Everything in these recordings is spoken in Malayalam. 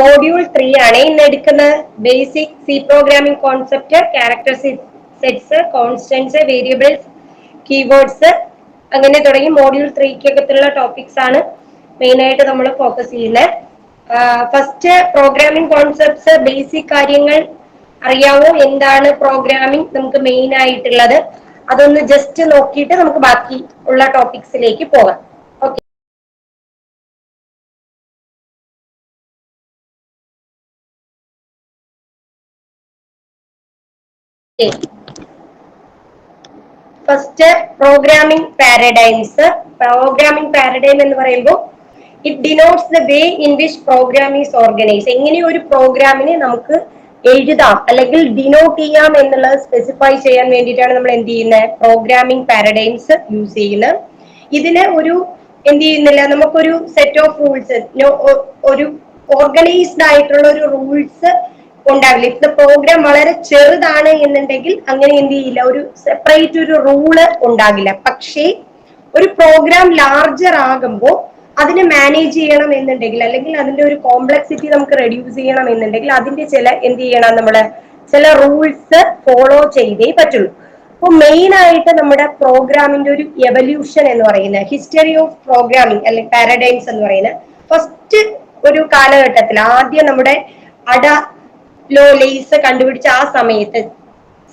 മോഡ്യൂൾ ത്രീ ആണ് ഇന്ന് എടുക്കുന്ന basic C programming concept character sets constants variables keywords അങ്ങനെ തുടങ്ങി മോഡ്യൂൾ ത്രീക്കകത്തുള്ള ടോപ്പിക്സ് ആണ് മെയിനായിട്ട് നമ്മൾ ഫോക്കസ് ചെയ്യുന്നത് ഫസ്റ്റ് പ്രോഗ്രാമിംഗ് കോൺസെപ്റ്റ്സ് ബേസിക് കാര്യങ്ങൾ അറിയാവോ? എന്താണ് പ്രോഗ്രാമിംഗ് നമുക്ക് മെയിൻ ആയിട്ടുള്ളത്. അതൊന്ന് ജസ്റ്റ് നോക്കിയിട്ട് നമുക്ക് ബാക്കി ഉള്ള ടോപ്പിക്സിലേക്ക് പോകാം. First programming paradigms programming paradigm എന്ന് പറയുമ്പോൾ it denotes the way in which program is organise എങ്ങനെ ഒരു പ്രോഗ്രാമിനെ നമുക്ക് എഴുതാം അല്ലെങ്കിൽ ഡിനോട്ട് ചെയ്യാം എന്നുള്ളത് സ്പെസിഫൈ ചെയ്യാൻ വേണ്ടിയിട്ടാണ് നമ്മൾ എന്ത് ചെയ്യുന്നത്? പ്രോഗ്രാമിംഗ് പാരഡൈംസ് യൂസ് ചെയ്യുന്നത്. ഇതിന് ഒരു എന്ത് ചെയ്യുന്നില്ല? നമുക്കൊരു സെറ്റ് ഓഫ് റൂൾസ് ഒരു ഓർഗനൈസ്ഡ് ആയിട്ടുള്ള ഒരു റൂൾസ് ഉണ്ടാവില്ല. ഇപ്പൊ പ്രോഗ്രാം വളരെ ചെറുതാണ് എന്നുണ്ടെങ്കിൽ അങ്ങനെ എന്ത് ചെയ്യില്ല. ഒരു സെപ്പറേറ്റ് ഒരു റൂൾ ഉണ്ടാകില്ല. പക്ഷേ ഒരു പ്രോഗ്രാം ലാർജർ ആകുമ്പോൾ അതിനെ മാനേജ് ചെയ്യണം എന്നുണ്ടെങ്കിൽ അല്ലെങ്കിൽ അതിന്റെ ഒരു കോംപ്ലക്സിറ്റി നമുക്ക് റെഡ്യൂസ് ചെയ്യണം എന്നുണ്ടെങ്കിൽ അതിന്റെ ചില എന്ത് ചെയ്യണം നമ്മൾ ചില റൂൾസ് ഫോളോ ചെയ്തേ പറ്റുള്ളൂ. അപ്പൊ മെയിൻ ആയിട്ട് നമ്മുടെ പ്രോഗ്രാമിന്റെ ഒരു എവല്യൂഷൻ എന്ന് പറയുന്നത് ഹിസ്റ്ററി ഓഫ് പ്രോഗ്രാമിംഗ് അല്ലെങ്കിൽ പാരഡൈംസ് എന്ന് പറയുന്നത് ഫസ്റ്റ് ഒരു കാലഘട്ടത്തിൽ ആദ്യം നമ്മുടെ അട ലോ ലേസ് കണ്ടുപിടിച്ച ആ സമയത്ത്.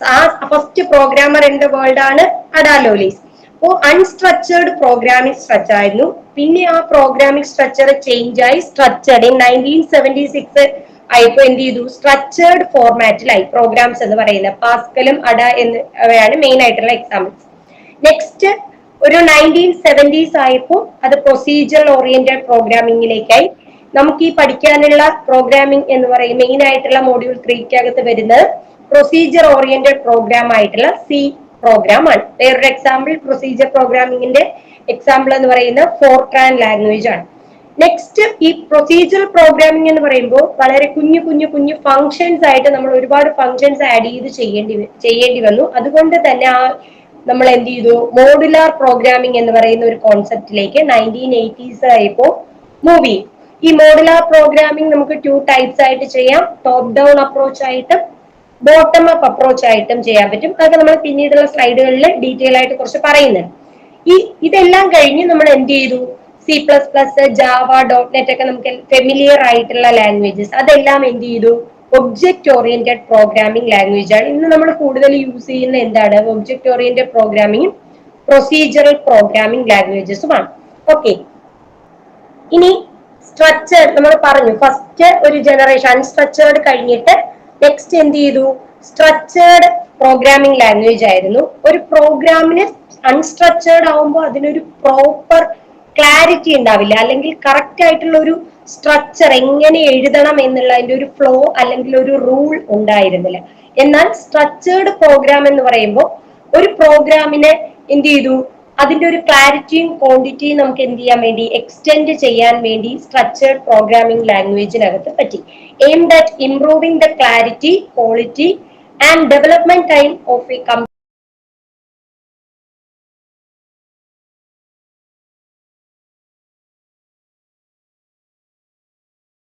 ആ first programmer in the world ആണ് അഡാ ലോലീസ് അപ്പോൾ അൺസ്ട്രക്ചേർഡ് പ്രോഗ്രാമിംഗ് സ്ട്രക്ചർ ആയിരുന്നു. പിന്നെ ആ പ്രോഗ്രാമിംഗ് സ്ട്രക്ചർ ചേഞ്ച് ആയി സ്ട്രക്ചർഡ് നയന്റീൻ സെവന്റി സിക്സ് ആയിപ്പോ എന്ത് ചെയ്തു? സ്ട്രക്ചേർഡ് ഫോർമാറ്റിലായി പ്രോഗ്രാംസ് എന്ന് പറയുന്നത് പാസ്കലും അഡ എന്നിവയാണ് മെയിൻ ആയിട്ടുള്ള എക്സാമ്പിൾസ് നെക്സ്റ്റ് ഒരു നയന്റീൻ സെവന്റീസ് ആയപ്പോൾ അത് പ്രൊസീജിയർ ഓറിയന്റഡ് പ്രോഗ്രാമിംഗിലേക്കായി നമുക്ക് ഈ പഠിക്കാനുള്ള പ്രോഗ്രാമിംഗ് എന്ന് പറയും മെയിൻ ആയിട്ടുള്ള മോഡ്യൂൾ ത്രീക്കകത്ത് വരുന്നത് പ്രൊസീജിയർ ഓറിയന്റഡ് പ്രോഗ്രാം ആയിട്ടുള്ള സി പ്രോഗ്രാം ആണ്. വേറൊരു എക്സാമ്പിൾ പ്രൊസീജിയർ പ്രോഗ്രാമിംഗിന്റെ എക്സാമ്പിൾ എന്ന് പറയുന്നത് ഫോർട്രാൻ ലാംഗ്വേജ് ആണ്. നെക്സ്റ്റ് ഈ പ്രൊസീജിയർ പ്രോഗ്രാമിംഗ് എന്ന് പറയുമ്പോൾ വളരെ കുഞ്ഞു കുഞ്ഞു കുഞ്ഞു ഫങ്ഷൻസ് ആയിട്ട് നമ്മൾ ഒരുപാട് ഫങ്ഷൻസ് ആഡ് ചെയ്ത് ചെയ്യേണ്ടി ചെയ്യേണ്ടി വന്നു. അതുകൊണ്ട് തന്നെ ആ നമ്മൾ എന്ത് ചെയ്തു? മോഡുലാർ പ്രോഗ്രാമിംഗ് എന്ന് പറയുന്ന ഒരു കോൺസെപ്റ്റിലേക്ക് നയന്റീൻ എയ്റ്റീസ് ആയപ്പോൾ മൂവ് ചെയ്യും ഈ മോഡുലാർ പ്രോഗ്രാമിംഗ് നമുക്ക് ടു ടൈപ്സ് ആയിട്ട് ചെയ്യാം. ടോപ്പ് ഡൗൺ അപ്രോച്ച് ആയിട്ടും ബോട്ടം അപ്പ് അപ്രോച്ച് ആയിട്ടും ചെയ്യാൻ പറ്റും. അതൊക്കെ നമ്മൾ പിന്നീടുള്ള സ്ലൈഡുകളിൽ ഡീറ്റെയിൽ ആയിട്ട് കുറച്ച് പറയുന്നുണ്ട്. ഈ ഇതെല്ലാം കഴിഞ്ഞ് നമ്മൾ എന്ത് ചെയ്തു? C plus plus Java dot net ഒക്കെ നമുക്ക് ഫെമിലിയർ ആയിട്ടുള്ള ലാംഗ്വേജസ് അതെല്ലാം എന്ത് ചെയ്തു? ഒബ്ജക്ട് ഓറിയന്റഡ് പ്രോഗ്രാമിംഗ് ലാംഗ്വേജ് ആണ്. ഇന്ന് നമ്മൾ കൂടുതൽ യൂസ് ചെയ്യുന്ന എന്താണ്? ഒബ്ജക്ട് ഓറിയന്റഡ് പ്രോഗ്രാമിംഗും പ്രൊസീജിയറൽ പ്രോഗ്രാമിംഗ് ലാംഗ്വേജസുമാണ് ഓക്കെ ഇനി സ്ട്രക്ചർ നമ്മൾ പറഞ്ഞു. ഫസ്റ്റ് ഒരു ജനറേഷൻ അൺസ്ട്രക്ചേർഡ് കഴിഞ്ഞിട്ട് നെക്സ്റ്റ് എന്ത് ചെയ്തു? സ്ട്രക്ചേർഡ് പ്രോഗ്രാമിംഗ് ലാംഗ്വേജ് ആയിരുന്നു. ഒരു പ്രോഗ്രാമിന് അൺസ്ട്രക്ചേർഡ് ആവുമ്പോൾ അതിനൊരു പ്രോപ്പർ ക്ലാരിറ്റി ഉണ്ടാവില്ല. അല്ലെങ്കിൽ കറക്റ്റ് ആയിട്ടുള്ള ഒരു സ്ട്രക്ചർ എങ്ങനെ എഴുതണം എന്നുള്ളതിന്റെ ഒരു ഫ്ലോ അല്ലെങ്കിൽ ഒരു റൂൾ ഉണ്ടായിരുന്നില്ല. എന്നാൽ സ്ട്രക്ചേർഡ് പ്രോഗ്രാം എന്ന് പറയുമ്പോൾ ഒരു പ്രോഗ്രാമിനെ എന്ത് ചെയ്തു? അതിന്റെ ഒരു ക്ലാരിറ്റിയും ക്വാണ്ടിറ്റിയും നമുക്ക് എന്ത് ചെയ്യാൻ വേണ്ടി എക്സ്റ്റെൻഡ് ചെയ്യാൻ വേണ്ടി സ്ട്രക്ചേർഡ് പ്രോഗ്രാമിംഗ് ലാംഗ്വേജിനകത്ത് പറ്റി. Aim that improving the clarity quality and development time of a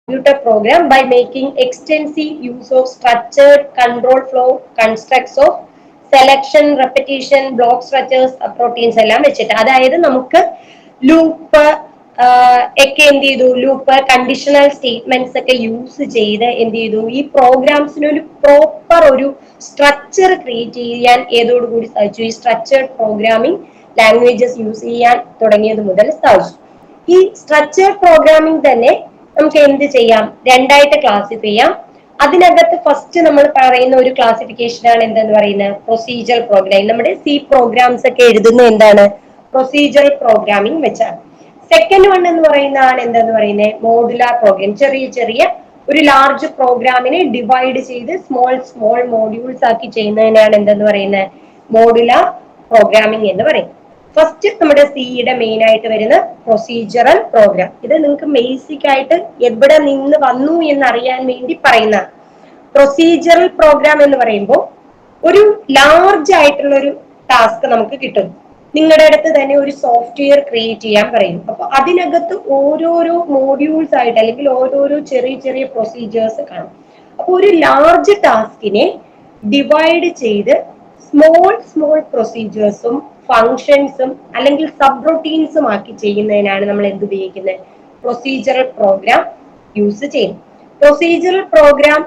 computer program by making extensive use of structured control flow constructs of selection repetition block structures proteins എല്ലാം വെച്ചിട്ട്. അതായത് നമുക്ക് ലൂപ്പ് ഒക്കെ എന്ത് ചെയ്തു? ലൂപ്പ് കണ്ടീഷണൽ സ്റ്റേറ്റ്മെന്റ്സ് ഒക്കെ യൂസ് ചെയ്ത് എന്ത് ചെയ്തു? ഈ പ്രോഗ്രാംസിന് ഒരു പ്രോപ്പർ ഒരു സ്ട്രക്ചർ ക്രിയേറ്റ് ചെയ്യാൻ ഏതോടുകൂടി സാധിച്ചു? ഈ സ്ട്രക്ചേർഡ് പ്രോഗ്രാമിംഗ് ലാംഗ്വേജസ് യൂസ് ചെയ്യാൻ തുടങ്ങിയത് മുതൽ സാധിച്ചു. ഈ സ്ട്രക്ചേർഡ് പ്രോഗ്രാമിംഗ് തന്നെ നമുക്ക് എന്ത് ചെയ്യാം? രണ്ടായിട്ട് ക്ലാസിഫൈ ചെയ്യാം. അതിനകത്ത് ഫസ്റ്റ് നമ്മൾ പറയുന്ന ഒരു ക്ലാസിഫിക്കേഷൻ ആണ് എന്തെന്ന് പറയുന്നത് പ്രൊസീജിയർ പ്രോഗ്രാമിംഗ് നമ്മുടെ സി പ്രോഗ്രാംസ് ഒക്കെ എഴുതുന്ന എന്താണ്? പ്രൊസീജിയർ പ്രോഗ്രാമിംഗ് വെച്ചാണ് സെക്കൻഡ് വൺ എന്ന് പറയുന്നതാണ് എന്തെന്ന് പറയുന്നത് മോഡുലാർ പ്രോഗ്രാം ചെറിയ ചെറിയ ഒരു ലാർജ് പ്രോഗ്രാമിനെ ഡിവൈഡ് ചെയ്ത് സ്മോൾ സ്മോൾ മോഡ്യൂൾസ് ആക്കി ചെയ്യുന്നതിനാണ് എന്തെന്ന് പറയുന്നത് മോഡുലാർ പ്രോഗ്രാമിംഗ് എന്ന് പറയും ഫസ്റ്റ് നമ്മുടെ സിയുടെ മെയിൻ ആയിട്ട് വരുന്ന പ്രൊസീജിയറൽ പ്രോഗ്രാം ഇത് നിങ്ങൾക്ക് ബേസിക് ആയിട്ട് എവിടെ നിന്ന് വന്നു എന്ന് അറിയാൻ വേണ്ടി പറയുന്ന പ്രൊസീജിയറൽ പ്രോഗ്രാം എന്ന് പറയുമ്പോൾ ഒരു ലാർജ് ആയിട്ടുള്ള ഒരു ടാസ്ക് നമുക്ക് കിട്ടും. നിങ്ങളുടെ അടുത്ത് തന്നെ ഒരു സോഫ്റ്റ്വെയർ ക്രിയേറ്റ് ചെയ്യാൻ പറയും. അപ്പൊ അതിനകത്ത് ഓരോരോ മോഡ്യൂൾസ് ആയിട്ട് അല്ലെങ്കിൽ ഓരോരോ ചെറിയ ചെറിയ പ്രൊസീജിയേഴ്സ് കാണും. അപ്പൊ ഒരു ലാർജ് ടാസ്കിനെ ഡിവൈഡ് ചെയ്ത് സ്മോൾ സ്മോൾ പ്രൊസീജിയേഴ്സും ഫങ്ഷൻസും അല്ലെങ്കിൽ സബ് റൊട്ടീൻസും ആക്കി ചെയ്യുന്നതിനാണ് നമ്മൾ എന്ത് ഉപയോഗിക്കുന്നത് പ്രൊസീജിയറൽ പ്രോഗ്രാം യൂസ് ചെയ്യുന്നത് procedural program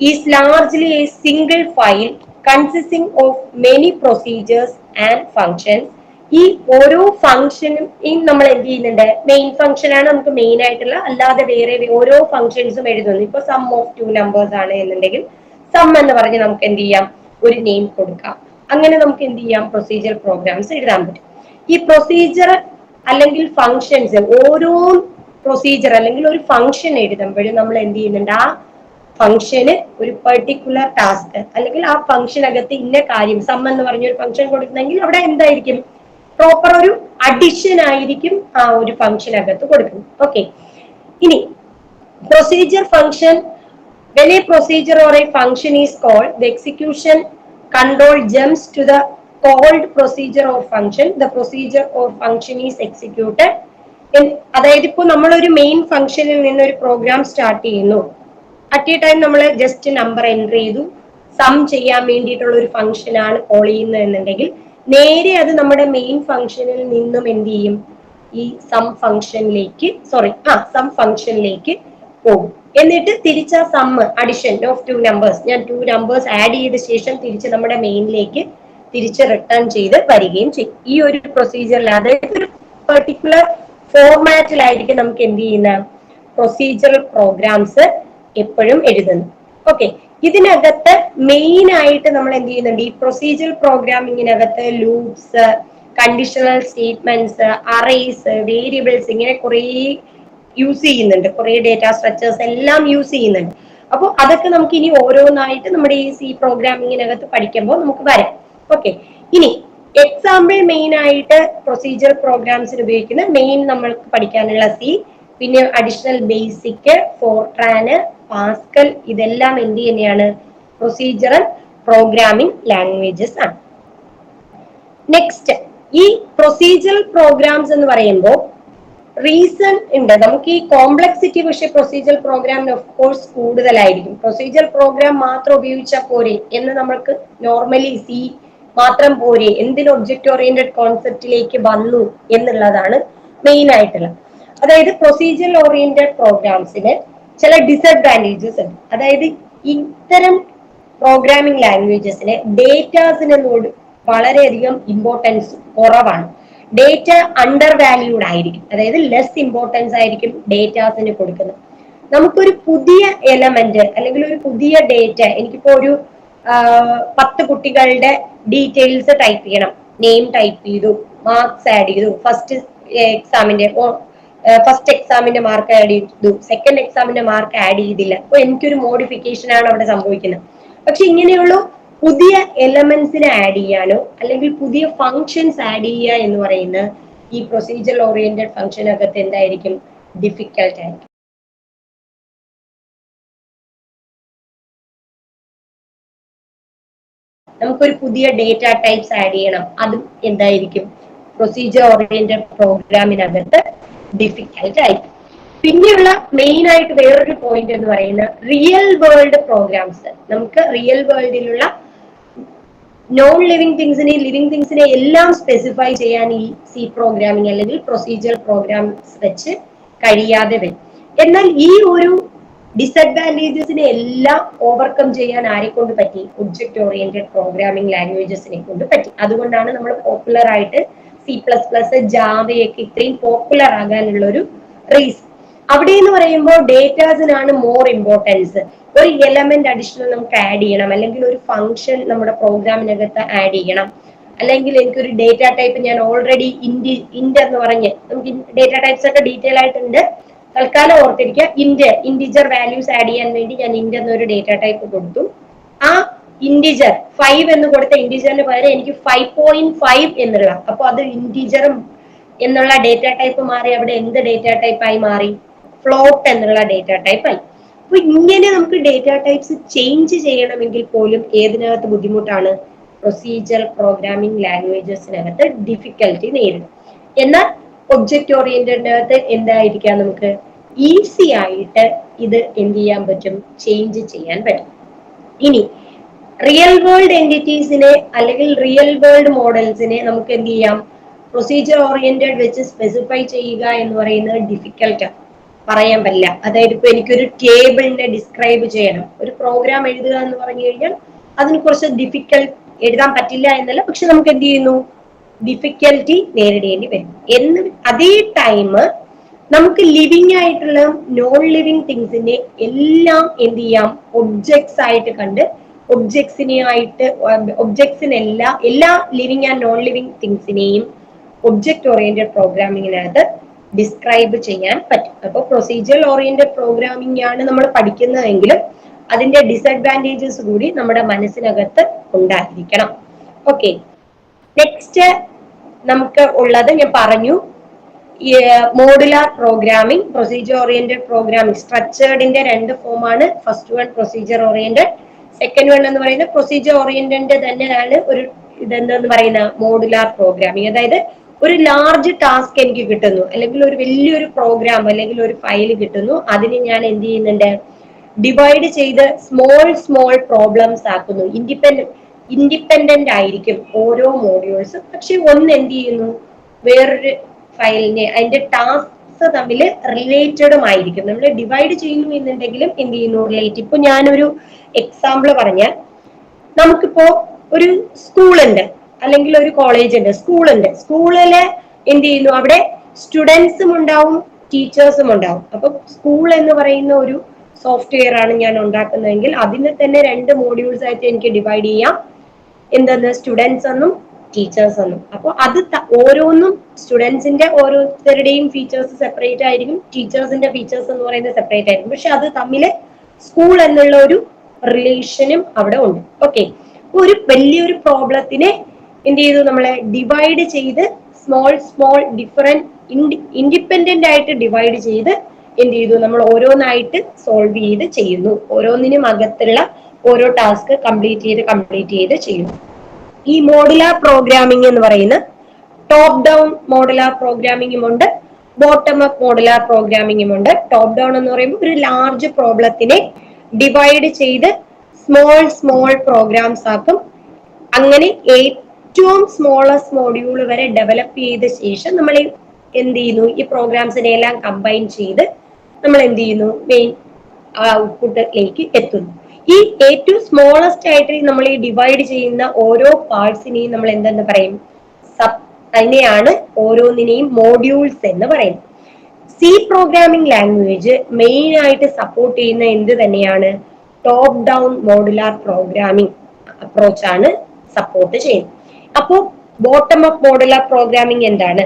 is largely a single file consisting of many procedures and functions ഈ ഓരോ ഫംഗ്ഷനും നമ്മൾ എന്ത് ചെയ്യുന്നുണ്ട്? മെയിൻ ഫംഗ്ഷൻ ആണ് നമുക്ക് മെയിൻ ആയിട്ടുള്ള അല്ലാതെ വേറെ ഓരോ ഫംഗ്ഷൻസും എഴുതുന്നത് ഇപ്പൊ സം ഓഫ് ടു നമ്പേഴ്സ് ആണ് എന്നുണ്ടെങ്കിൽ സം എന്ന് പറഞ്ഞ് നമുക്ക് എന്ത് ചെയ്യാം? ഒരു നെയിം കൊടുക്കാം. അങ്ങനെ നമുക്ക് എന്ത് ചെയ്യാം? പ്രൊസീജിയർ പ്രോഗ്രാംസ് എഴുതാൻ പറ്റും. ഈ പ്രൊസീജിയർ അല്ലെങ്കിൽ ഫങ്ഷൻസ് ഓരോ പ്രൊസീജിയർ അല്ലെങ്കിൽ ഒരു ഫംഗ്ഷൻ എഴുതുമ്പോഴും നമ്മൾ എന്ത് ചെയ്യുന്നുണ്ട്? ആ ഫംഗ്ഷന് ഒരു പെർട്ടിക്കുലർ ടാസ്ക് അല്ലെങ്കിൽ ആ ഫംഗ്ഷനകത്ത് ഇന്ന കാര്യം സം എന്ന് പറഞ്ഞ ഒരു ഫംഗ്ഷൻ കൊടുക്കുന്നെങ്കിൽ അവിടെ എന്തായിരിക്കും? പ്രോപ്പർ ഒരു അഡിഷൻ ആയിരിക്കും ആ ഒരു ഫംഗ്ഷനകത്ത് കൊടുക്കുന്നത് ഓക്കെ ഇനി procedure function when a procedure or a function is called the execution control jumps to the called procedure or function. The procedure or function is executed. അതായത് ഇപ്പൊ നമ്മളൊരു മെയിൻ ഫംഗ്ഷനിൽ നിന്ന് ഒരു പ്രോഗ്രാം സ്റ്റാർട്ട് ചെയ്യുന്നു. അറ്റ് എ ടൈം നമ്മൾ ജസ്റ്റ് നമ്പർ എന്റർ ചെയ്തു. സം ചെയ്യാൻ വേണ്ടിയിട്ടുള്ള ഒരു ഫംഗ്ഷൻ ആണ് കോൾ ചെയ്യുന്നത് എന്നുണ്ടെങ്കിൽ നേരെ അത് നമ്മുടെ മെയിൻ ഫംഗ്ഷനിൽ നിന്നും എന്ത് ചെയ്യും? ഈ സം ഫംഗ്ഷനിലേക്ക് സോറി ആ സം ഫംഗ്ഷനിലേക്ക് പോകും. എന്നിട്ട് തിരിച്ച sum addition of two numbers ഞാൻ ടു നമ്പേഴ്സ് ആഡ് ചെയ്ത ശേഷം തിരിച്ച് നമ്മുടെ മെയിനിലേക്ക് തിരിച്ച് റിട്ടേൺ ചെയ്ത് വരികയും ചെയ്യും. ഈ ഒരു പ്രൊസീജിയറിൽ അതായത് ഒരു പെർട്ടിക്കുലർ ഫോർമാറ്റിലായിരിക്കും നമുക്ക് എന്ത് ചെയ്യുന്ന? പ്രൊസീജിയറൽ പ്രോഗ്രാംസ് എപ്പോഴും എഴുതുന്നു ഓക്കെ ഇതിനകത്ത് മെയിൻ ആയിട്ട് നമ്മൾ എന്ത് ചെയ്യുന്നുണ്ട്? ഈ procedure പ്രോഗ്രാമിങ്ങിനകത്ത് loops conditional statements arrays variables ഇങ്ങനെ കുറേ യൂസ് ചെയ്യുന്നുണ്ട്. കുറെ ഡേറ്റ സ്ട്രക്ചേഴ്സ് എല്ലാം യൂസ് ചെയ്യുന്നുണ്ട്. അപ്പോൾ അതൊക്കെ നമുക്ക് ഇനി ഓരോന്നായിട്ട് നമ്മുടെ ഈ സി പ്രോഗ്രാമിങ്ങിനകത്ത് പഠിക്കുമ്പോൾ നമുക്ക് വരാം. ഓക്കെ ഇനി എക്സാമ്പിൾ മെയിൻ ആയിട്ട് പ്രൊസീജിയർ പ്രോഗ്രാംസിന് ഉപയോഗിക്കുന്ന മെയിൻ നമ്മൾക്ക് പഠിക്കാനുള്ള സി പിന്നെ അഡീഷണൽ ബേസിക് ഫോർട്രാന് പാസ്കൽ ഇതെല്ലാം എന്ത് തന്നെയാണ് പ്രൊസീജിയറൽ പ്രോഗ്രാമിംഗ് ലാംഗ്വേജസ് ആണ്. നെക്സ്റ്റ് ഈ പ്രൊസീജിയർ പ്രോഗ്രാംസ് എന്ന് പറയുമ്പോൾ റീസൺ ഉണ്ട്. നമുക്ക് ഈ കോംപ്ലക്സിറ്റി പക്ഷേ പ്രൊസീജിയർ പ്രോഗ്രാമിന് ഓഫ് കോഴ്സ് കൂടുതലായിരിക്കും. പ്രൊസീജിയർ പ്രോഗ്രാം മാത്രം ഉപയോഗിച്ചാൽ പോരെ എന്ന് നമ്മൾക്ക് നോർമലി സി മാത്രം പോരെ. എന്തിന് ഒബ്ജക്റ്റ് ഓറിയന്റഡ് കോൺസെപ്റ്റിലേക്ക് വന്നു എന്നുള്ളതാണ് മെയിൻ ആയിട്ടുള്ള. അതായത് പ്രൊസീജിയർ ഓറിയന്റഡ് പ്രോഗ്രാംസിന് ചില ഡിസഡ്വാന്റേജസ് ഉണ്ട്. അതായത് ഇത്തരം പ്രോഗ്രാമിംഗ് ലാംഗ്വേജസിന് ഡേറ്റാസിനോട് വളരെയധികം ഇമ്പോർട്ടൻസ് കുറവാണ്. ഡേറ്റ അണ്ടർ വാല്യൂഡ് ആയിരിക്കും. അതായത് ലെസ് ഇമ്പോർട്ടൻസ് ആയിരിക്കും ഡേറ്റാസിന് കൊടുക്കുന്നത്. നമുക്കൊരു പുതിയ എലമെന്റ് അല്ലെങ്കിൽ ഒരു പുതിയ ഡേറ്റ എനിക്കിപ്പോ ഒരു പത്ത് കുട്ടികളുടെ ഡീറ്റെയിൽസ് ടൈപ്പ് ചെയ്യണം. നെയിം ടൈപ്പ് ചെയ്തു മാർക്സ് ആഡ് ചെയ്തു ഫസ്റ്റ് എക്സാമിന്റെ ഫസ്റ്റ് എക്സാമിന്റെ മാർക്ക് ആഡ് ചെയ്തു സെക്കൻഡ് എക്സാമിന്റെ മാർക്ക് ആഡ് ചെയ്തില്ല. അപ്പൊ എനിക്കൊരു മോഡിഫിക്കേഷൻ ആണ് അവിടെ സംഭവിക്കുന്നത്. പക്ഷെ ഇങ്ങനെയുള്ള പുതിയ എലമെന്റ്സിനെ ആഡ് ചെയ്യാനോ അല്ലെങ്കിൽ പുതിയ ഫങ്ഷൻസ് ആഡ് ചെയ്യുക എന്ന് പറയുന്ന ഈ പ്രൊസീജിയർ ഓറിയന്റഡ് ഫങ്ഷനകത്ത് എന്തായിരിക്കും? ഡിഫിക്കൽട്ട് ആയിരിക്കും. നമുക്കൊരു പുതിയ ഡേറ്റ ടൈപ്സ് ആഡ് ചെയ്യണം. അതും എന്തായിരിക്കും? പ്രൊസീജിയർ ഓറിയന്റഡ് പ്രോഗ്രാമിനകത്ത് ഡിഫിക്കൽട്ട് ആയിരിക്കും. പിന്നെയുള്ള മെയിൻ ആയിട്ട് വേറൊരു പോയിന്റ് എന്ന് പറയുന്നത് റിയൽ വേൾഡ് പ്രോഗ്രാംസ് നമുക്ക് റിയൽ വേൾഡിലുള്ള നോൺ ലിവിങ് തിങ്സിനെ ലിവിങ് തിങ്സിനെ എല്ലാം സ്പെസിഫൈ ചെയ്യാൻ ഈ സി പ്രോഗ്രാമിംഗ് അല്ലെങ്കിൽ പ്രൊസീജിയർ പ്രോഗ്രാംസ് വെച്ച് കഴിയാതെ വരും. എന്നാൽ ഈ ഒരു ഡിസഡ്വാന്റേജസിനെ എല്ലാം ഓവർകം ചെയ്യാൻ ആരെ കൊണ്ട് പറ്റി? ഒബ്ജക്ട് ഓറിയന്റഡ് പ്രോഗ്രാമിംഗ് ലാംഗ്വേജസിനെ കൊണ്ട് പറ്റി. അതുകൊണ്ടാണ് നമ്മൾ പോപ്പുലർ ആയിട്ട് സി പ്ലസ് പ്ലസ് ജാവയൊക്കെ ഇത്രയും പോപ്പുലർ ആകാനുള്ള ഒരു റീസൺ അവിടെ എന്ന് പറയുമ്പോൾ ഡേറ്റാസിനാണ് മോർ ഇമ്പോർട്ടൻസ് ഒരു എലമെന്റ് അഡീഷണൽ നമുക്ക് ആഡ് ചെയ്യണം. അല്ലെങ്കിൽ ഒരു ഫംഗ്ഷൻ നമ്മുടെ പ്രോഗ്രാമിനകത്ത് ആഡ് ചെയ്യണം. അല്ലെങ്കിൽ എനിക്കൊരു ഡേറ്റ ടൈപ്പ് ഞാൻ ഓൾറെഡി ഇൻഡി ഇൻഡ് എന്ന് പറഞ്ഞ് നമുക്ക് ഡേറ്റ ടൈപ്സ് ഒക്കെ ഡീറ്റെയിൽ ആയിട്ടുണ്ട്. തൽക്കാലം ഓർത്തിരിക്കുക. ഇൻഡ് ഇൻഡിജർ വാല്യൂസ് ആഡ് ചെയ്യാൻ വേണ്ടി ഞാൻ ഇൻഡ് എന്നൊരു ഡേറ്റ ടൈപ്പ് കൊടുത്തു. ആ ഇൻഡിജർ ഫൈവ് എന്ന് കൊടുത്ത ഇൻഡിജറിന് പകരം എനിക്ക് ഫൈവ് പോയിന്റ് ഫൈവ് എന്നുള്ള അപ്പൊ അത് ഇൻഡിജറും എന്നുള്ള ഡേറ്റ ടൈപ്പ് മാറി. അവിടെ എന്ത് ഡേറ്റ ടൈപ്പ് ആയി മാറി? ഫ്ലോട്ട് എന്നുള്ള ഡേറ്റ ടൈപ്പ് ആയി. അപ്പൊ ഇങ്ങനെ നമുക്ക് ഡേറ്റ ടൈപ്സ് ചേഞ്ച് ചെയ്യണമെങ്കിൽ പോലും ഏതിനകത്ത് ബുദ്ധിമുട്ടാണ്? പ്രൊസീജിയർ പ്രോഗ്രാമിംഗ് ലാംഗ്വേജസിനകത്ത് ഡിഫിക്കൽറ്റി നേരിടും. എന്നാൽ ഒബ്ജക്റ്റ് ഓറിയന്റഡിനകത്ത് എന്തായിരിക്കാം നമുക്ക്? ഈസി ആയിട്ട് ഇത് എന്ത് ചെയ്യാൻ പറ്റും? ചേഞ്ച് ചെയ്യാൻ പറ്റും. ഇനി റിയൽ വേൾഡ് എന്റിറ്റീസിനെ അല്ലെങ്കിൽ റിയൽ വേൾഡ് മോഡൽസിനെ നമുക്ക് എന്ത് ചെയ്യാം? പ്രൊസീജിയർ ഓറിയന്റഡ് വെച്ച് സ്പെസിഫൈ ചെയ്യുക എന്ന് പറയുന്നത് ഡിഫിക്കൽട്ടാണ് പറയാൻ പറ്റില്ല. അതായത് ഇപ്പൊ എനിക്കൊരു ടേബിളിനെ ഡിസ്ക്രൈബ് ചെയ്യണം. ഒരു പ്രോഗ്രാം എഴുതുക എന്ന് പറഞ്ഞു കഴിഞ്ഞാൽ അതിന് കുറച്ച് ഡിഫിക്കൽട്ട് എഴുതാൻ പറ്റില്ല എന്നല്ല പക്ഷെ നമുക്ക് എന്ത് ചെയ്യുന്നു? ഡിഫിക്കൽറ്റി നേരിടേണ്ടി വരും. എന്ന് അതേ ടൈം നമുക്ക് ലിവിങ് ആയിട്ടുള്ള നോൺ ലിവിങ് തിങ്സിനെ എല്ലാം എന്ത് ചെയ്യാം? ഒബ്ജക്ട്സ് ആയിട്ട് കണ്ട് ഒബ്ജക്ട്സിനെ ആയിട്ട് ഒബ്ജക്ട്സിനെല്ലാം എല്ലാ ലിവിങ് ആൻഡ് നോൺ ലിവിങ് തിങ്സിനെയും ഒബ്ജക്ട് ഓറിയന്റഡ് പ്രോഗ്രാമിങ്ങിനകത്ത് ഡിസ്ക്രൈബ് ചെയ്യാൻ അപ്പോൾ പ്രൊസീജിയർ ഓറിയന്റഡ് പ്രോഗ്രാമിംഗ് ആണ് നമ്മൾ പഠിക്കുന്നതെങ്കിലും അതിന്റെ ഡിസഡ്വാന്റേജസ് കൂടി നമ്മുടെ മനസ്സിനകത്ത് ഉണ്ടായിരിക്കണം. ഓക്കെ നെക്സ്റ്റ് നമുക്ക് ഉള്ളത് ഞാൻ പറഞ്ഞു modular programming procedure oriented programming സ്ട്രക്ചേർഡിന്റെ രണ്ട് ഫോമാണ് first one procedure oriented second one എന്ന് പറയുന്നത് പ്രൊസീജിയർ ഓറിയന്റഡ് തന്നെയാണ് ഒരു ഇതെന്തെന്ന് പറയുന്ന മോഡുലാർ പ്രോഗ്രാമിംഗ് അതായത് ഒരു ലാർജ് ടാസ്ക് എനിക്ക് കിട്ടുന്നു. അല്ലെങ്കിൽ ഒരു വലിയൊരു പ്രോഗ്രാം അല്ലെങ്കിൽ ഒരു ഫയൽ കിട്ടുന്നു. അതിന് ഞാൻ എന്ത് ചെയ്യുന്നുണ്ട്? ഡിവൈഡ് ചെയ്ത് സ്മോൾ സ്മോൾ പ്രോബ്ലംസ് ആക്കുന്നു. ഇൻഡിപെൻഡന്റ് ഇൻഡിപെൻഡന്റ് ആയിരിക്കും ഓരോ മോഡ്യൂൾസും പക്ഷെ ഒന്ന് എന്ത് ചെയ്യുന്നു? വേറൊരു ഫയലിനെ അതിന്റെ ടാസ്ക് തമ്മിൽ റിലേറ്റഡും ആയിരിക്കും. നമ്മൾ ഡിവൈഡ് ചെയ്യുന്നു എന്നുണ്ടെങ്കിലും എന്ത് ചെയ്യുന്നു? റിലേറ്റ് ഇപ്പൊ ഞാനൊരു എക്സാമ്പിൾ പറഞ്ഞാൽ നമുക്കിപ്പോ ഒരു സ്കൂളുണ്ട് അല്ലെങ്കിൽ ഒരു കോളേജ് ഉണ്ട് സ്കൂളുണ്ട് സ്കൂളിൽ എന്ത് ചെയ്യുന്നു? അവിടെ സ്റ്റുഡൻസും ഉണ്ടാവും ടീച്ചേഴ്സും ഉണ്ടാവും. അപ്പൊ സ്കൂൾ എന്ന് പറയുന്ന ഒരു സോഫ്റ്റ്വെയർ ആണ് ഞാൻ ഉണ്ടാക്കുന്നതെങ്കിൽ അതിനെ തന്നെ രണ്ട് മോഡ്യൂൾസ് ആയിട്ട് എനിക്ക് ഡിവൈഡ് ചെയ്യാം. എന്തെന്ന്? സ്റ്റുഡൻസ് എന്നും ടീച്ചേഴ്സ് എന്നും. അപ്പോൾ അത് ഓരോന്നും സ്റ്റുഡൻസിന്റെ ഓരോരുത്തരുടെയും ഫീച്ചേഴ്സ് സെപ്പറേറ്റ് ആയിരിക്കും ടീച്ചേഴ്സിന്റെ ഫീച്ചേഴ്സ് എന്ന് പറയുന്നത് സെപ്പറേറ്റ് ആയിരിക്കും. പക്ഷെ അത് തമ്മിൽ സ്കൂൾ എന്നുള്ള ഒരു റിലേഷനും അവിടെ ഉണ്ട്. ഓക്കെ ഒരു വലിയൊരു പ്രോബ്ലത്തിനെ എന്ത് ചെയ്തു? നമ്മളെ ഡിവൈഡ് ചെയ്ത് സ്മോൾ സ്മോൾ ഡിഫറെന്റ് ഇൻഡിപെൻഡന്റ് ആയിട്ട് ഡിവൈഡ് ചെയ്ത് എന്ത് ചെയ്തു? നമ്മൾ ഓരോന്നായിട്ട് സോൾവ് ചെയ്ത് ചെയ്യുന്നു. ഓരോന്നിനും അകത്തുള്ള ഓരോ ടാസ്ക് കംപ്ലീറ്റ് ചെയ്ത് കംപ്ലീറ്റ് ചെയ്ത് ചെയ്യുന്നു. ഈ മോഡുലാർ പ്രോഗ്രാമിംഗ് എന്ന് പറയുന്ന ടോപ്പ് ഡൗൺ മോഡുലാർ പ്രോഗ്രാമിംഗും ഉണ്ട്. ബോട്ടം അപ്പ് മോഡുലാർ പ്രോഗ്രാമിംഗും ഉണ്ട്. ടോപ്പ് ഡൗൺ എന്ന് പറയുമ്പോൾ ഒരു ലാർജ് പ്രോബ്ലത്തിനെ ഡിവൈഡ് ചെയ്ത് സ്മോൾ സ്മോൾ പ്രോഗ്രാംസ് ആക്കും. അങ്ങനെ ഏറ്റവും സ്മോളസ്റ്റ് മോഡ്യൂൾ വരെ ഡെവലപ്പ് ചെയ്ത ശേഷം നമ്മൾ എന്ത് ചെയ്യുന്നു ഈ പ്രോഗ്രാംസിനെ എല്ലാം കമ്പൈൻ ചെയ്ത് നമ്മൾ എന്ത് ചെയ്യുന്നു മെയിൻ ഔട്ട്പുട്ടിലേക്ക് എത്തുന്നു. ഈ ഏറ്റവും സ്മോളസ്റ്റ് ആയിട്ട് നമ്മൾ ഈ ഡിവൈഡ് ചെയ്യുന്ന ഓരോ പാർട്സിനെയും നമ്മൾ എന്തെന്ന് പറയും? സബ് തന്നെയാണ് ഓരോന്നിനെയും മോഡ്യൂൾസ് എന്ന് പറയുന്നത്. സി പ്രോഗ്രാമിംഗ് ലാംഗ്വേജ് മെയിൻ ആയിട്ട് സപ്പോർട്ട് ചെയ്യുന്ന എന്ത് തന്നെയാണ്? ടോപ്പ് ഡൗൺ മോഡുലാർ പ്രോഗ്രാമിംഗ് അപ്രോച്ചാണ് സപ്പോർട്ട് ചെയ്യുന്നത്. അപ്പോൾ ബോട്ടം അപ്പ് മോഡുലാർ പ്രോഗ്രാമിംഗ് എന്താണ്?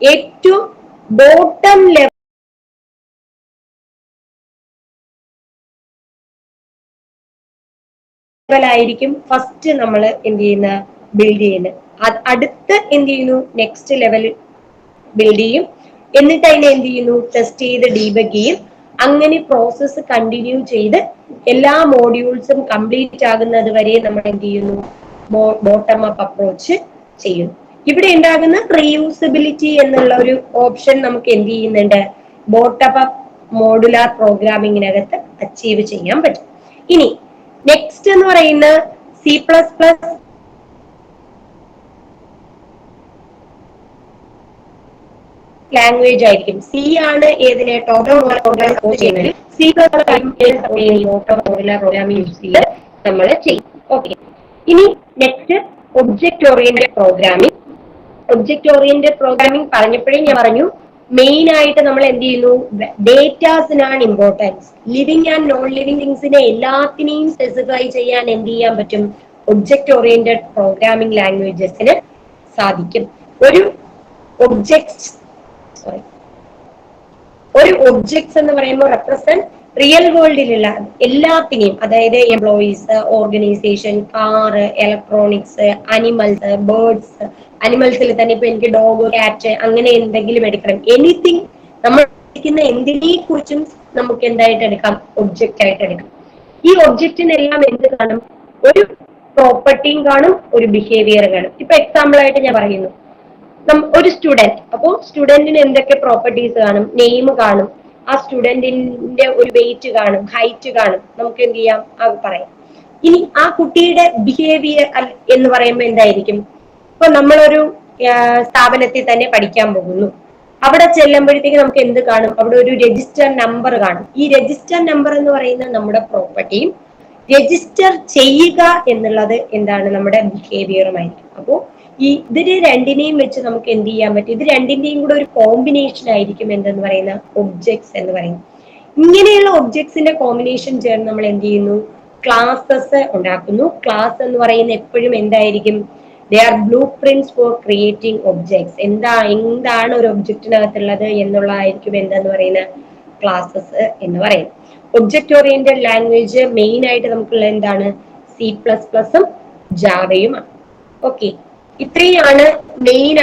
ഏറ്റവും ബോട്ടം ലെവൽ ലെവലായിരിക്കും ഫസ്റ്റ് നമ്മൾ എന്ത് ചെയ്യുന്ന? ബിൽഡ് ചെയ്യുന്നത് അടുത്ത് എന്ത് ചെയ്യുന്നു? നെക്സ്റ്റ് ലെവൽ ബിൽഡ് ചെയ്യും. എന്നിട്ട് അതിനെ എന്ത് ചെയ്യുന്നു? ടെസ്റ്റ് ചെയ്ത് ഡീബഗ് ചെയ്യും. അങ്ങനെ പ്രോസസ്സ് കണ്ടിന്യൂ ചെയ്ത് എല്ലാ മോഡ്യൂൾസും കംപ്ലീറ്റ് ആകുന്നത് വരെ നമ്മൾ എന്ത് ചെയ്യുന്നു? ബോട്ടം അപ്പ് അപ്രോച്ച് ചെയ്യും. ഇവിടെ ഉണ്ടാകുന്ന റീയൂസബിലിറ്റി എന്നുള്ള ഒരു ഓപ്ഷൻ നമുക്ക് എന്ത് ചെയ്യുന്നുണ്ട്? ബോട്ടം അപ്പ് മോഡുലാർ പ്രോഗ്രാമിങ്ങിനകത്ത് അച്ചീവ് ചെയ്യാൻ പറ്റും. ഇനി നെക്സ്റ്റ് എന്ന് പറയുന്ന സി പ്ലസ് പ്ലസ് ലാംഗ്വേജ് ആയിരിക്കും. സി ആണ് ഏതിനെ ടോപ്പ് ചെയ്യുന്നത്? സി പ്രോഗ്രാമിംഗ് യൂസ് ചെയ്ത് നമ്മൾ ചെയ്യും. ഓക്കെ ഇനി next object oriented programming object oriented programming പറഞ്ഞപ്പോഴേ ഞാൻ പറഞ്ഞു മെയിൻ ആയിട്ട് നമ്മൾ എന്ത് ചെയ്യുന്നു? ഡേറ്റാസിനാണ് importance living and non living തിങ്സിനെ എല്ലാത്തിനെയും സ്പെസിഫൈ ചെയ്യാൻ എന്ത് ചെയ്യാൻ പറ്റും? ഒബ്ജക്ട് ഓറിയന്റഡ് പ്രോഗ്രാമിംഗ് ലാംഗ്വേജസിന് സാധിക്കും. ഒരു ഒബ്ജക്ട് സോറി ഒരു ഒബ്ജക്ട്സ് എന്ന് പറയുമ്പോൾ റെപ്രസെന്റ് റിയൽ വേൾഡിലുള്ള എല്ലാത്തിനെയും അതായത് employees organisation car electronics animals birds അനിമൽസിൽ തന്നെ ഇപ്പൊ എനിക്ക് ഡോഗ് കാറ്റ് അങ്ങനെ എന്തെങ്കിലും എടുക്കണം. എനിത്തിങ് നമ്മൾ പഠിക്കുന്ന എന്തിനെ കുറിച്ചും നമുക്ക് എന്തായിട്ട് എടുക്കാം? ഒബ്ജക്റ്റ് ആയിട്ട് എടുക്കാം. ഈ ഒബ്ജക്റ്റിനെല്ലാം എന്ത് കാണും? ഒരു പ്രോപ്പർട്ടിയും കാണും ഒരു ബിഹേവിയർ കാണും. ഇപ്പൊ എക്സാമ്പിൾ ആയിട്ട് ഞാൻ പറയുന്നു. ഒരു സ്റ്റുഡന്റ് അപ്പോൾ സ്റ്റുഡന്റിന് എന്തൊക്കെ പ്രോപ്പർട്ടീസ് കാണും? നെയിം കാണും. ആ സ്റ്റുഡന്റിന്റെ ഒരു വെയിറ്റ് കാണും ഹൈറ്റ് കാണും. നമുക്ക് എന്ത് ചെയ്യാം? അത് പറയാം. ഇനി ആ കുട്ടിയുടെ ബിഹേവിയർ എന്ന് പറയുമ്പോൾ എന്തായിരിക്കും? ഇപ്പൊ നമ്മളൊരു സ്ഥാപനത്തിൽ തന്നെ പഠിക്കാൻ പോകുന്നു. അവിടെ ചെല്ലുമ്പോഴത്തേക്ക് നമുക്ക് എന്ത് കാണും? അവിടെ ഒരു രജിസ്റ്റർ നമ്പർ കാണും. ഈ രജിസ്റ്റർ നമ്പർ എന്ന് പറയുന്നത് നമ്മുടെ പ്രോപ്പർട്ടിയും രജിസ്റ്റർ ചെയ്യുക എന്നുള്ളത് എന്താണ്? നമ്മുടെ ബിഹേവിയറുമായിരിക്കും അപ്പോൾ ഈ ഇതിന് രണ്ടിനെയും വെച്ച് നമുക്ക് എന്ത് ചെയ്യാൻ പറ്റും? ഇത് രണ്ടിന്റെയും കൂടെ ഒരു കോമ്പിനേഷൻ ആയിരിക്കും എന്തെന്ന് പറയുന്ന ഒബ്ജക്ട്സ് എന്ന് പറയുന്നത് ഇങ്ങനെയുള്ള ഒബ്ജക്ട്സിന്റെ കോമ്പിനേഷൻ ചേർന്ന് നമ്മൾ എന്ത് ചെയ്യുന്നു? ക്ലാസ്സസ് ഉണ്ടാക്കുന്നു. ക്ലാസ് എന്ന് പറയുന്ന എപ്പോഴും എന്തായിരിക്കും? They are blueprints for creating objects എന്താ എന്താണ് ഒരു ഒബ്ജക്റ്റിനകത്തുള്ളത് എന്നുള്ളതായിരിക്കും എന്താന്ന് പറയുന്ന ക്ലാസ്സസ് എന്ന് പറയും. ഒബ്ജക്ട് ഓറിയന്റഡ് ലാംഗ്വേജ് മെയിൻ ആയിട്ട് നമുക്കുള്ള എന്താണ്? സി പ്ലസ് പ്ലസും ജാവയുമാണ് ഓക്കെ ഇത്രയാണ് മെയിൻ